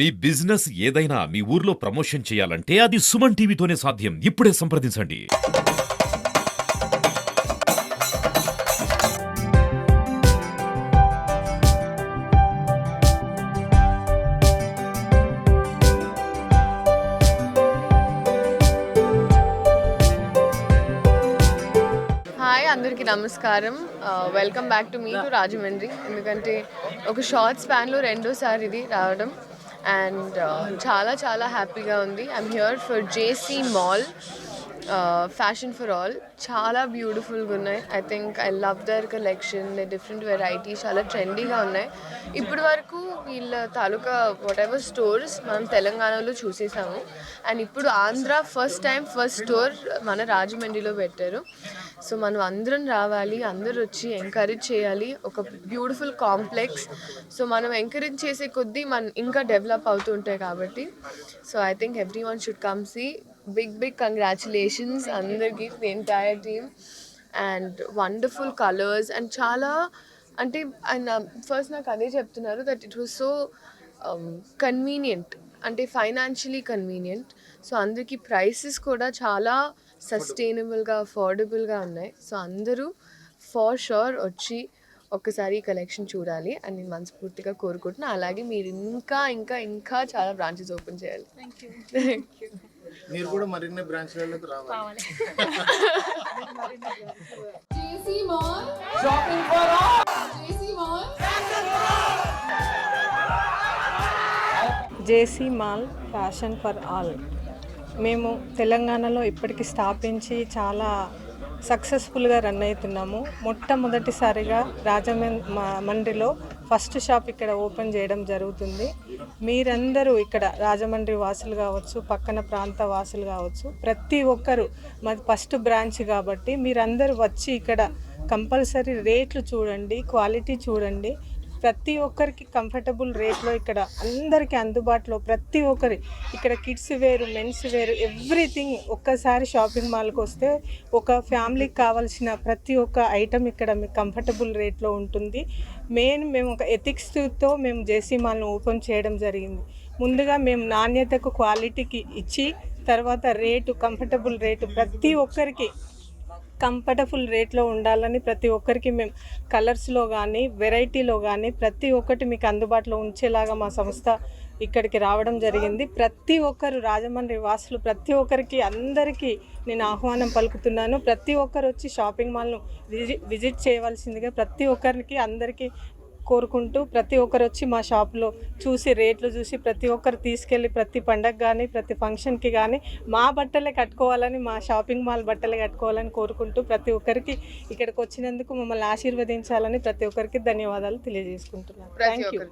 మీ business ఏదైనా మీ ఊర్లో promotion చేయాలంటే అది సుమన్ టీవీతోనే సాధ్యం. ఇప్పుడే సంప్రదించండి. హాయ్ అందరికీ నమస్కారం. వెల్కమ్ బ్యాక్ టు మీ టు రాజమండ్రి. ఎందుకంటే ఒక షార్ట్ స్పాన్లో రెండోసారి ఇది రావడం. అండ్ చాలా చాలా హ్యాపీగా ఉంది. I'm here for JC mall fashion for all చాలా బ్యూటిఫుల్గా ఉన్నాయి. I think I love their collection different varieties చాలా ట్రెండీగా ఉన్నాయి. ఇప్పటి వరకు వీళ్ళ తాలూకా వాట్ ఎవర్ స్టోర్స్ మనం తెలంగాణలో చూసేసాము. అండ్ ఇప్పుడు Andhra first time first store మన రాజమండ్రిలో పెట్టారు. సో మనం అందరం రావాలి అందరూ వచ్చి ఎంకరేజ్ చేయాలి. ఒక బ్యూటిఫుల్ కాంప్లెక్స్ సో మనం ఎంకరేజ్ చేసే కొద్దీ మనం ఇంకా డెవలప్ అవుతూ ఉంటాయి కాబట్టి. So I think every one should come see big big congratulations అందరికీ the entire team and wonderful colours and చాలా అంటే ఆయన ఫస్ట్ నాకు అదే చెప్తున్నారు that it was so convenient అంటే ఫైనాన్షియలీ కన్వీనియంట్ సో అందరికీ ప్రైసెస్ కూడా చాలా సస్టైనబుల్గా అఫోర్డబుల్గా ఉన్నాయి. సో అందరూ ఫార్ షూర్ వచ్చి ఒక్కసారి కలెక్షన్ చూడాలి. అని నేను మనస్ఫూర్తిగా కోరుకుంటున్నా. అలాగే మీరు ఇంకా ఇంకా ఇంకా చాలా బ్రాంచెస్ ఓపెన్ చేయాలి. మీరు కూడా మరిన్ని బ్రాంచ్లకు రావాలి. JC mall fashion for all. మేము తెలంగాణలో ఇప్పటికి స్థాపించి చాలా సక్సెస్ఫుల్గా రన్ అవుతున్నాము. మొట్టమొదటిసారిగా రాజమండ్రిలో ఫస్ట్ షాప్ ఇక్కడ ఓపెన్ చేయడం జరుగుతుంది. మీరందరూ ఇక్కడ రాజమండ్రి వాసులు కావచ్చు పక్కన ప్రాంత వాసులు కావచ్చు ప్రతి ఒక్కరు మాది ఫస్ట్ బ్రాంచ్ కాబట్టి మీరందరూ వచ్చి ఇక్కడ కంపల్సరీ రేట్లు చూడండి క్వాలిటీ చూడండి ప్రతి ఒక్కరికి కంఫర్టబుల్ రేట్లో ఇక్కడ అందరికీ అందుబాటులో ప్రతి ఒక్కరి ఇక్కడ కిడ్స్ వేరు మెన్స్ వేరు ఎవ్రీథింగ్ ఒక్కసారి షాపింగ్ మాల్కి వస్తే ఒక ఫ్యామిలీకి కావాల్సిన ప్రతి ఒక్క ఐటమ్ ఇక్కడ మీకు కంఫర్టబుల్ రేట్లో ఉంటుంది. మెయిన్ మేము ఒక ఎథిక్స్తో మేము జేసీ మాల్ను ఓపెన్ చేయడం జరిగింది. ముందుగా మేము నాణ్యతకు క్వాలిటీకి ఇచ్చి తర్వాత రేటు కంఫర్టబుల్ రేటు ప్రతి ఒక్కరికి కంఫర్టబుల్ రేట్లో ఉండాలని ప్రతి ఒక్కరికి మేము కలర్స్లో కానీ వెరైటీలో కానీ ప్రతి ఒక్కటి మీకు అందుబాటులో ఉంచేలాగా మా సంస్థ ఇక్కడికి రావడం జరిగింది. ప్రతి ఒక్కరు రాజమండ్రి వాసులు ప్రతి ఒక్కరికి అందరికీ నేను ఆహ్వానం పలుకుతున్నాను. ప్రతి ఒక్కరు వచ్చి షాపింగ్ మాల్ను విజి విజిట్ చేయవలసిందిగా ప్రతి ఒక్కరికి అందరికీ కోరుకుంటూ ప్రతి ఒక్కరు వచ్చి మా షాప్లో చూసి రేట్లు చూసి ప్రతి ఒక్కరు తీసుకెళ్ళి ప్రతి పండగ కానీ ప్రతి ఫంక్షన్కి కానీ మా బట్టలే కట్టుకోవాలని మా షాపింగ్ మాల్ బట్టలే కట్టుకోవాలని కోరుకుంటూ ప్రతి ఒక్కరికి ఇక్కడికి వచ్చినందుకు మమ్మల్ని ఆశీర్వదించాలని ప్రతి ఒక్కరికి ధన్యవాదాలు తెలియజేసుకుంటున్నాను. Thank you